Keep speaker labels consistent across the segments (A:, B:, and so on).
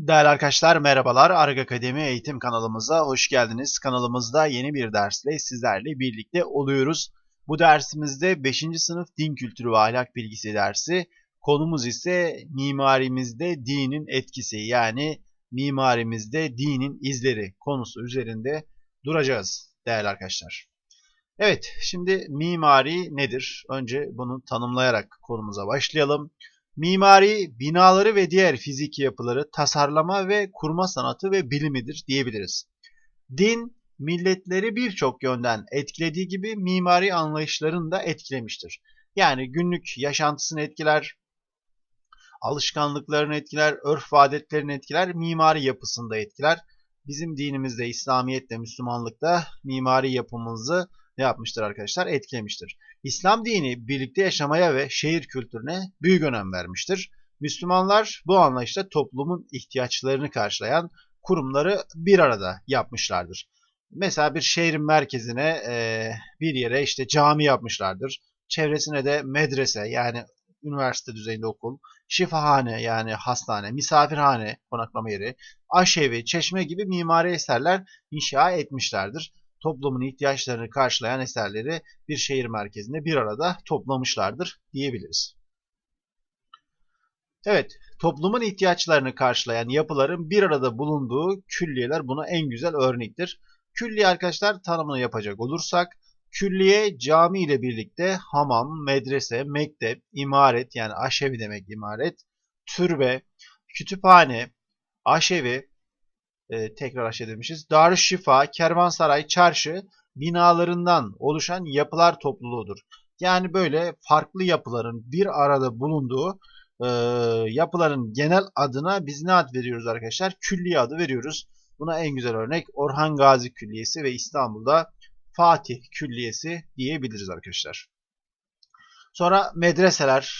A: Değerli arkadaşlar merhabalar. Arga Akademi eğitim kanalımıza hoş geldiniz. Kanalımızda yeni bir dersle sizlerle birlikte oluyoruz. Bu dersimizde 5. sınıf din kültürü ve ahlak bilgisi dersi. Konumuz ise mimarimizde dinin etkisi yani mimarimizde dinin izleri konusu üzerinde duracağız değerli arkadaşlar. Evet şimdi mimari nedir? Önce bunu tanımlayarak konumuza başlayalım. Mimari, binaları ve diğer fiziki yapıları tasarlama ve kurma sanatı ve bilimidir diyebiliriz. Din, milletleri birçok yönden etkilediği gibi mimari anlayışlarını da etkilemiştir. Yani günlük yaşantısını etkiler, alışkanlıklarını etkiler, örf ve adetlerini etkiler, mimari yapısını da etkiler. Bizim dinimizde, İslamiyet'te, Müslümanlıkta mimari yapımızı ne yapmıştır arkadaşlar? Etkilemiştir. İslam dini birlikte yaşamaya ve şehir kültürüne büyük önem vermiştir. Müslümanlar bu anlayışla toplumun ihtiyaçlarını karşılayan kurumları bir arada yapmışlardır. Mesela bir şehrin merkezine e, bir yere işte cami yapmışlardır. Çevresine de medrese yani üniversite düzeyinde okul, şifahane yani hastane, misafirhane, konaklama yeri, aşevi, çeşme gibi mimari eserler inşa etmişlerdir toplumun ihtiyaçlarını karşılayan eserleri bir şehir merkezinde bir arada toplamışlardır diyebiliriz. Evet, toplumun ihtiyaçlarını karşılayan yapıların bir arada bulunduğu külliyeler buna en güzel örnektir. Külliye arkadaşlar tanımını yapacak olursak, külliye cami ile birlikte hamam, medrese, mektep, imaret yani aşevi demek imaret, türbe, kütüphane, aşevi, e, tekrar aşağı demişiz. Darüşşifa, kervansaray, çarşı binalarından oluşan yapılar topluluğudur. Yani böyle farklı yapıların bir arada bulunduğu e, yapıların genel adına biz ne ad veriyoruz arkadaşlar? Külliye adı veriyoruz. Buna en güzel örnek Orhan Gazi Külliyesi ve İstanbul'da Fatih Külliyesi diyebiliriz arkadaşlar. Sonra medreseler,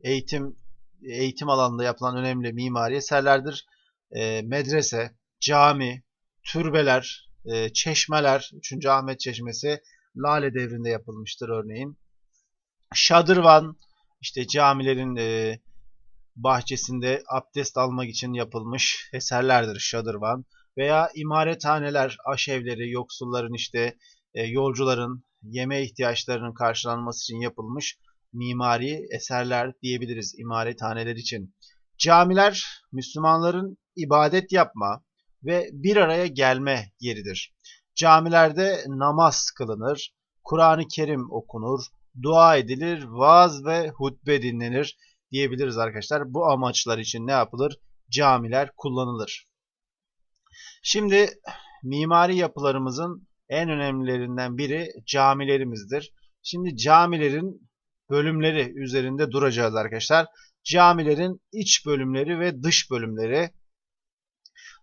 A: eğitim eğitim alanında yapılan önemli mimari eserlerdir. E, medrese, cami, türbeler, e, çeşmeler, 3. Ahmet Çeşmesi Lale devrinde yapılmıştır örneğin. Şadırvan, işte camilerin e, bahçesinde abdest almak için yapılmış eserlerdir şadırvan. Veya imarethaneler, aşevleri, yoksulların işte e, yolcuların yeme ihtiyaçlarının karşılanması için yapılmış mimari eserler diyebiliriz imarethaneler için. Camiler Müslümanların ibadet yapma, ve bir araya gelme yeridir. Camilerde namaz kılınır, Kur'an-ı Kerim okunur, dua edilir, vaaz ve hutbe dinlenir diyebiliriz arkadaşlar. Bu amaçlar için ne yapılır? Camiler kullanılır. Şimdi mimari yapılarımızın en önemlilerinden biri camilerimizdir. Şimdi camilerin bölümleri üzerinde duracağız arkadaşlar. Camilerin iç bölümleri ve dış bölümleri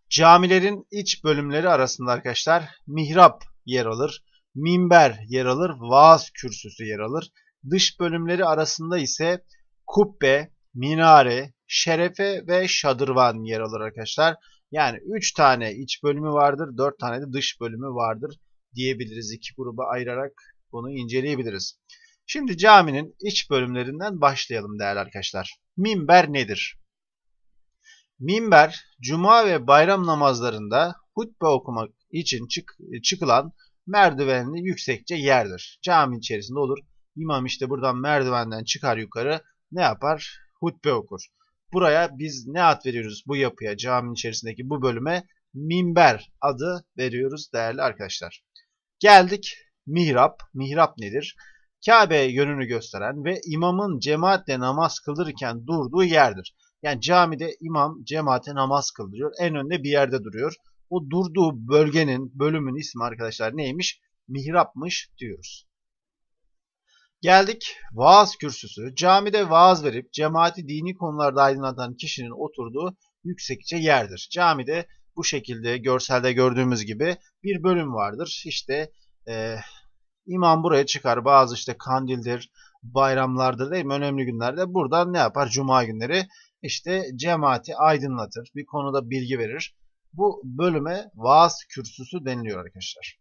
A: Camilerin iç bölümleri arasında arkadaşlar mihrap yer alır, minber yer alır, vaaz kürsüsü yer alır. Dış bölümleri arasında ise kubbe, minare, şerefe ve şadırvan yer alır arkadaşlar. Yani 3 tane iç bölümü vardır, 4 tane de dış bölümü vardır diyebiliriz. İki gruba ayırarak bunu inceleyebiliriz. Şimdi caminin iç bölümlerinden başlayalım değerli arkadaşlar. Minber nedir? Minber, cuma ve bayram namazlarında hutbe okumak için çık, çıkılan merdivenli yüksekçe yerdir. Cami içerisinde olur. İmam işte buradan merdivenden çıkar yukarı ne yapar? Hutbe okur. Buraya biz ne ad veriyoruz bu yapıya, caminin içerisindeki bu bölüme? Minber adı veriyoruz değerli arkadaşlar. Geldik mihrap. Mihrap nedir? Kabe yönünü gösteren ve imamın cemaatle namaz kıldırırken durduğu yerdir. Yani camide imam cemaate namaz kıldırıyor. En önde bir yerde duruyor. O durduğu bölgenin, bölümün ismi arkadaşlar neymiş? Mihrapmış diyoruz. Geldik vaaz kürsüsü. Camide vaaz verip cemaati dini konularda aydınlatan kişinin oturduğu yüksekçe yerdir. Camide bu şekilde görselde gördüğümüz gibi bir bölüm vardır. İşte e, imam buraya çıkar. Bazı işte kandildir, bayramlardır değil mi? Önemli günlerde buradan ne yapar? Cuma günleri işte cemaati aydınlatır, bir konuda bilgi verir. Bu bölüme vaaz kürsüsü deniliyor arkadaşlar.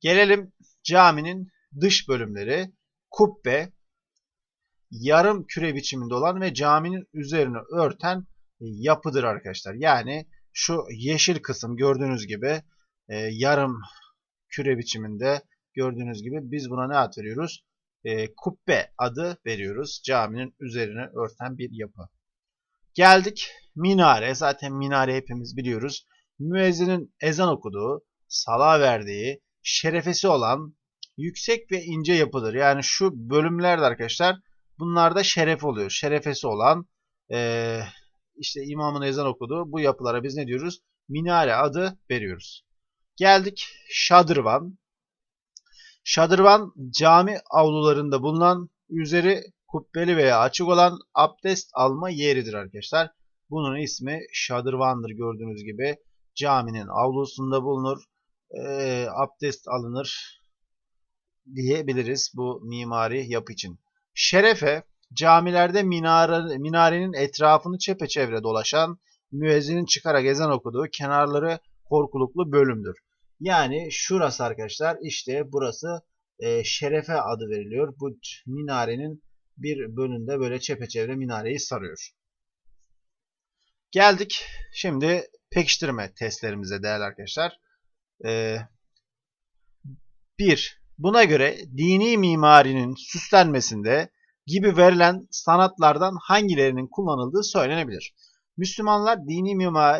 A: Gelelim caminin dış bölümleri. Kubbe, yarım küre biçiminde olan ve caminin üzerine örten yapıdır arkadaşlar. Yani şu yeşil kısım gördüğünüz gibi e, yarım küre biçiminde gördüğünüz gibi biz buna ne ad veriyoruz? E, kubbe adı veriyoruz. Caminin üzerine örten bir yapı. Geldik minare. Zaten minare hepimiz biliyoruz. Müezzinin ezan okuduğu, sala verdiği, şerefesi olan yüksek ve ince yapıdır. Yani şu bölümlerde arkadaşlar bunlarda şeref oluyor. Şerefesi olan e, işte imamın ezan okuduğu bu yapılara biz ne diyoruz? Minare adı veriyoruz. Geldik şadırvan. Şadırvan cami avlularında bulunan üzeri kubbeli veya açık olan abdest alma yeridir arkadaşlar. Bunun ismi şadırvandır gördüğünüz gibi. Caminin avlusunda bulunur. E, abdest alınır diyebiliriz bu mimari yapı için. Şerefe camilerde minare, minarenin etrafını çepeçevre dolaşan müezzinin çıkarak ezan okuduğu kenarları korkuluklu bölümdür. Yani şurası arkadaşlar işte burası e, şerefe adı veriliyor. Bu minarenin bir bölümünde böyle çepeçevre minareyi sarıyor. Geldik şimdi pekiştirme testlerimize değerli arkadaşlar. Ee, bir, buna göre dini mimarinin süslenmesinde gibi verilen sanatlardan hangilerinin kullanıldığı söylenebilir. Müslümanlar dini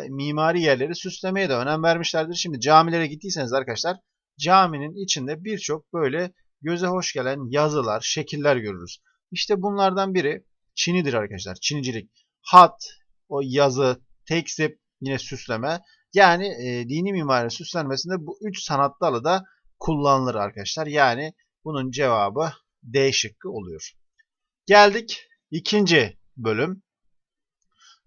A: mimari yerleri süslemeye de önem vermişlerdir. Şimdi camilere gittiyseniz arkadaşlar caminin içinde birçok böyle göze hoş gelen yazılar, şekiller görürüz. İşte bunlardan biri Çinidir arkadaşlar. Çinicilik. Hat, o yazı, teksip, yine süsleme. Yani e, dini mimari süslenmesinde bu üç sanat dalı da kullanılır arkadaşlar. Yani bunun cevabı D şıkkı oluyor. Geldik ikinci bölüm.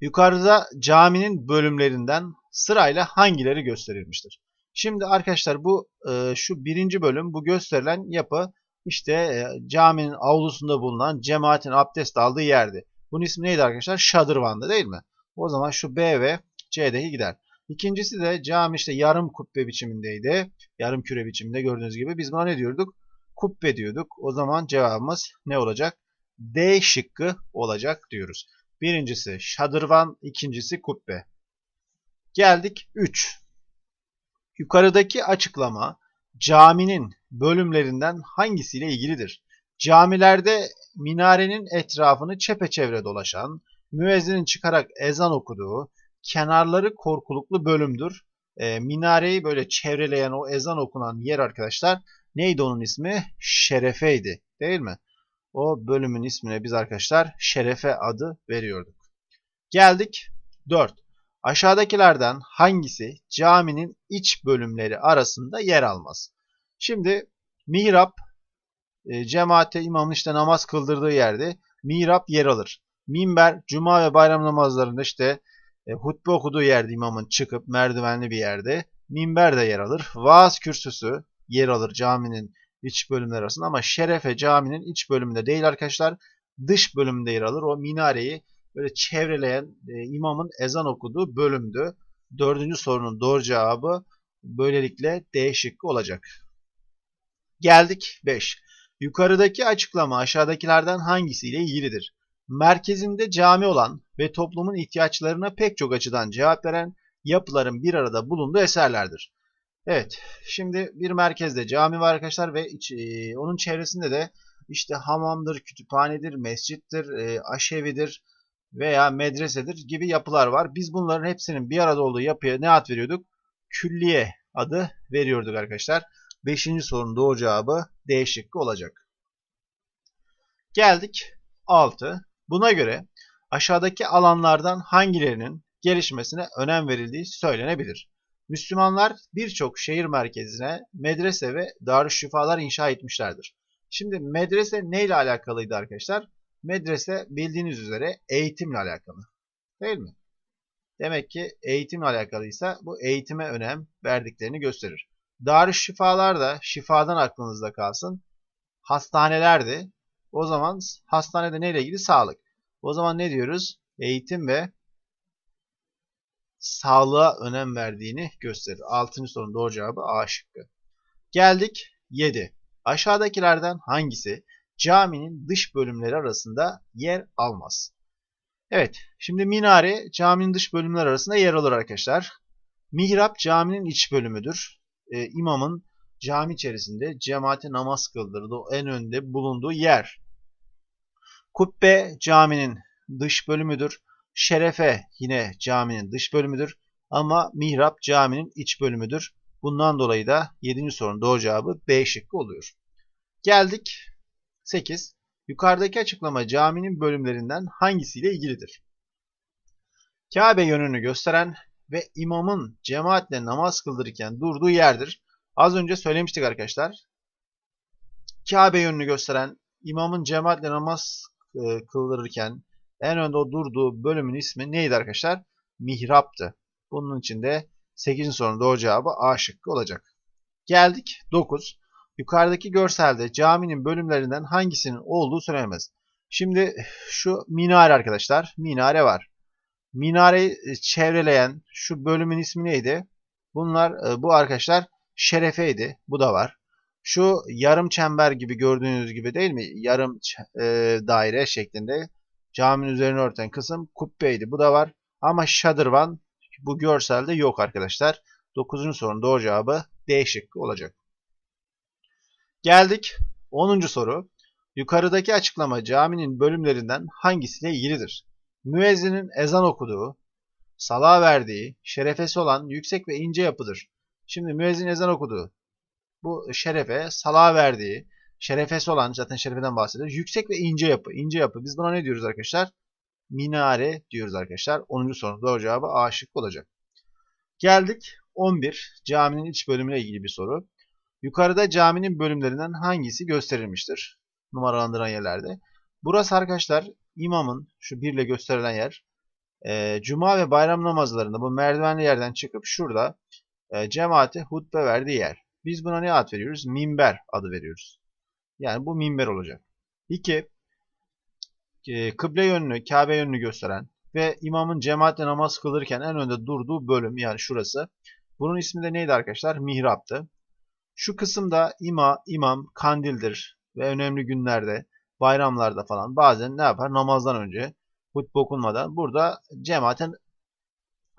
A: Yukarıda caminin bölümlerinden sırayla hangileri gösterilmiştir? Şimdi arkadaşlar bu e, şu birinci bölüm bu gösterilen yapı işte e, caminin avlusunda bulunan cemaatin abdest aldığı yerdi. Bunun ismi neydi arkadaşlar? Şadırvan'dı değil mi? O zaman şu B ve C'deki gider. İkincisi de cami işte yarım kubbe biçimindeydi. Yarım küre biçiminde gördüğünüz gibi. Biz buna ne diyorduk? Kubbe diyorduk. O zaman cevabımız ne olacak? D şıkkı olacak diyoruz. Birincisi şadırvan, ikincisi kubbe. Geldik 3. Yukarıdaki açıklama caminin bölümlerinden hangisiyle ilgilidir? Camilerde minarenin etrafını çepeçevre dolaşan, müezzinin çıkarak ezan okuduğu, kenarları korkuluklu bölümdür. E, minareyi böyle çevreleyen o ezan okunan yer arkadaşlar neydi onun ismi? Şerefeydi değil mi? O bölümün ismine biz arkadaşlar şerefe adı veriyorduk. Geldik 4. Aşağıdakilerden hangisi caminin iç bölümleri arasında yer almaz? Şimdi mihrap e, cemaate imamın işte namaz kıldırdığı yerde mihrap yer alır. Minber cuma ve bayram namazlarında işte e, hutbe okuduğu yerde imamın çıkıp merdivenli bir yerde minber de yer alır. Vaaz kürsüsü yer alır caminin iç bölümler arasında ama şerefe caminin iç bölümünde değil arkadaşlar. Dış bölümünde yer alır. O minareyi böyle çevreleyen e, imamın ezan okuduğu bölümdü. Dördüncü sorunun doğru cevabı böylelikle D şıkkı olacak. Geldik 5. Yukarıdaki açıklama aşağıdakilerden hangisiyle ilgilidir? Merkezinde cami olan ve toplumun ihtiyaçlarına pek çok açıdan cevap veren yapıların bir arada bulunduğu eserlerdir. Evet, şimdi bir merkezde cami var arkadaşlar ve iç, e, onun çevresinde de işte hamamdır, kütüphanedir, mescittir, e, aşevidir veya medresedir gibi yapılar var. Biz bunların hepsinin bir arada olduğu yapıya ne ad veriyorduk? Külliye adı veriyorduk arkadaşlar. Beşinci sorunun doğru cevabı D şıkkı olacak. Geldik 6. Buna göre aşağıdaki alanlardan hangilerinin gelişmesine önem verildiği söylenebilir. Müslümanlar birçok şehir merkezine medrese ve darüşşifalar inşa etmişlerdir. Şimdi medrese neyle alakalıydı arkadaşlar? Medrese bildiğiniz üzere eğitimle alakalı. Değil mi? Demek ki eğitimle alakalıysa bu eğitime önem verdiklerini gösterir. Darüşşifalar da şifadan aklınızda kalsın. Hastanelerdi. O zaman hastanede neyle ilgili? Sağlık. O zaman ne diyoruz? Eğitim ve sağlığa önem verdiğini gösterir. Altıncı sorunun doğru cevabı A şıkkı. Geldik 7. Aşağıdakilerden hangisi caminin dış bölümleri arasında yer almaz? Evet, şimdi minare caminin dış bölümler arasında yer alır arkadaşlar. Mihrap caminin iç bölümüdür. Ee, imamın cami içerisinde cemaate namaz kıldırdığı en önde bulunduğu yer. Kubbe caminin dış bölümüdür. Şerefe yine caminin dış bölümüdür. Ama mihrap caminin iç bölümüdür. Bundan dolayı da 7. sorunun doğru cevabı B şıkkı oluyor. Geldik 8. Yukarıdaki açıklama caminin bölümlerinden hangisiyle ilgilidir? Kabe yönünü gösteren ve imamın cemaatle namaz kıldırırken durduğu yerdir. Az önce söylemiştik arkadaşlar. Kabe yönünü gösteren imamın cemaatle namaz e, kıldırırken en önde o durduğu bölümün ismi neydi arkadaşlar? Mihraptı. Bunun için de 8. sorunun doğru cevabı A şıkkı olacak. Geldik 9. Yukarıdaki görselde caminin bölümlerinden hangisinin olduğu söylenemez. Şimdi şu minare arkadaşlar. Minare var. Minareyi e, çevreleyen şu bölümün ismi neydi? Bunlar e, bu arkadaşlar şerefeydi. Bu da var. Şu yarım çember gibi gördüğünüz gibi değil mi? Yarım e, daire şeklinde caminin üzerine örten kısım kubbeydi. Bu da var. Ama şadırvan bu görselde yok arkadaşlar. 9. sorunun doğru cevabı D şıkkı olacak. Geldik 10. soru. Yukarıdaki açıklama caminin bölümlerinden hangisiyle ilgilidir? Müezzinin ezan okuduğu, sala verdiği, şerefesi olan yüksek ve ince yapıdır. Şimdi müezzin ezan okuduğu, bu şerefe, sala verdiği, şerefesi olan, zaten şerefeden bahsediyoruz. Yüksek ve ince yapı. İnce yapı. Biz buna ne diyoruz arkadaşlar? Minare diyoruz arkadaşlar. 10. sorunun doğru cevabı A şık olacak. Geldik 11. Caminin iç bölümüne ilgili bir soru. Yukarıda caminin bölümlerinden hangisi gösterilmiştir? Numaralandıran yerlerde. Burası arkadaşlar imamın şu birle gösterilen yer. E, Cuma ve bayram namazlarında bu merdivenli yerden çıkıp şurada e, cemaate hutbe verdiği yer. Biz buna ne ad veriyoruz? Minber adı veriyoruz. Yani bu minber olacak. 2. E, kıble yönünü, Kabe yönünü gösteren ve imamın cemaatle namaz kılırken en önde durduğu bölüm yani şurası. Bunun ismi de neydi arkadaşlar? Mihraptı. Şu kısımda ima, imam, kandildir ve önemli günlerde, bayramlarda falan bazen ne yapar? Namazdan önce, hutbe okunmadan burada cemaaten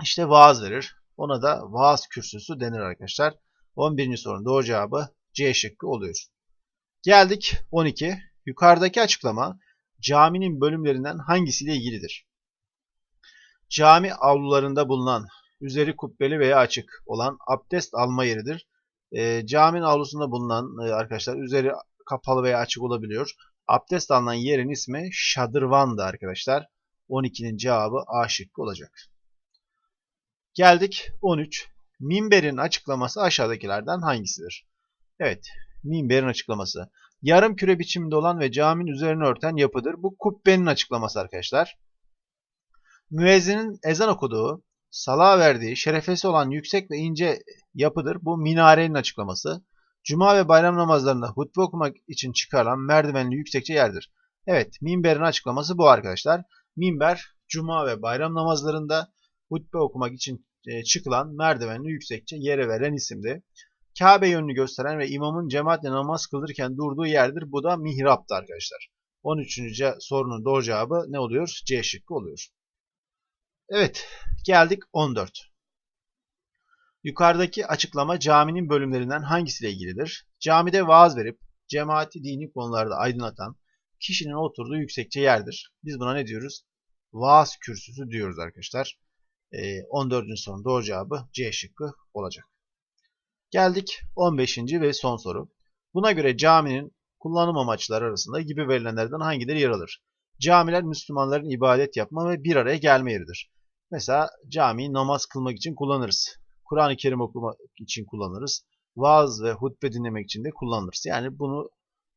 A: işte vaaz verir. Ona da vaaz kürsüsü denir arkadaşlar. 11. sorunun doğru cevabı C şıkkı oluyor. Geldik 12. Yukarıdaki açıklama caminin bölümlerinden hangisiyle ilgilidir? Cami avlularında bulunan üzeri kubbeli veya açık olan abdest alma yeridir. E, caminin avlusunda bulunan e, arkadaşlar üzeri kapalı veya açık olabiliyor. Abdest alınan yerin ismi şadırvandı arkadaşlar. 12'nin cevabı A şıkkı olacak. Geldik 13. Minberin açıklaması aşağıdakilerden hangisidir? Evet, minberin açıklaması. Yarım küre biçiminde olan ve caminin üzerine örten yapıdır. Bu kubbenin açıklaması arkadaşlar. Müezzinin ezan okuduğu, sala verdiği, şerefesi olan yüksek ve ince yapıdır. Bu minarenin açıklaması. Cuma ve bayram namazlarında hutbe okumak için çıkarılan merdivenli yüksekçe yerdir. Evet, minberin açıklaması bu arkadaşlar. Minber, cuma ve bayram namazlarında hutbe okumak için e, çıkılan merdivenli yüksekçe yere veren isimdi. Kabe yönünü gösteren ve imamın cemaatle namaz kılırken durduğu yerdir. Bu da mihraptı arkadaşlar. 13. sorunun doğru cevabı ne oluyor? C şıkkı oluyor. Evet, geldik 14. Yukarıdaki açıklama caminin bölümlerinden hangisiyle ilgilidir? Camide vaaz verip cemaati dini konularda aydınlatan kişinin oturduğu yüksekçe yerdir. Biz buna ne diyoruz? Vaaz kürsüsü diyoruz arkadaşlar. 14. Ee, sorunun doğru cevabı C şıkkı olacak. Geldik 15. ve son soru. Buna göre caminin kullanım amaçları arasında gibi verilenlerden hangileri yer alır? Camiler Müslümanların ibadet yapma ve bir araya gelme yeridir. Mesela camiyi namaz kılmak için kullanırız. Kur'an-ı Kerim okumak için kullanırız. Vaaz ve hutbe dinlemek için de kullanırız. Yani bunu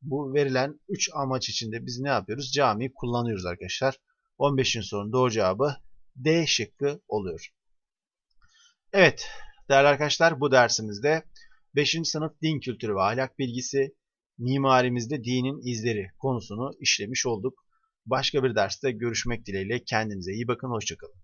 A: bu verilen 3 amaç içinde biz ne yapıyoruz? Camiyi kullanıyoruz arkadaşlar. 15. sorunun doğru cevabı D şıkkı oluyor. Evet değerli arkadaşlar bu dersimizde 5. sınıf din kültürü ve ahlak bilgisi mimarimizde dinin izleri konusunu işlemiş olduk. Başka bir derste görüşmek dileğiyle kendinize iyi bakın hoşçakalın.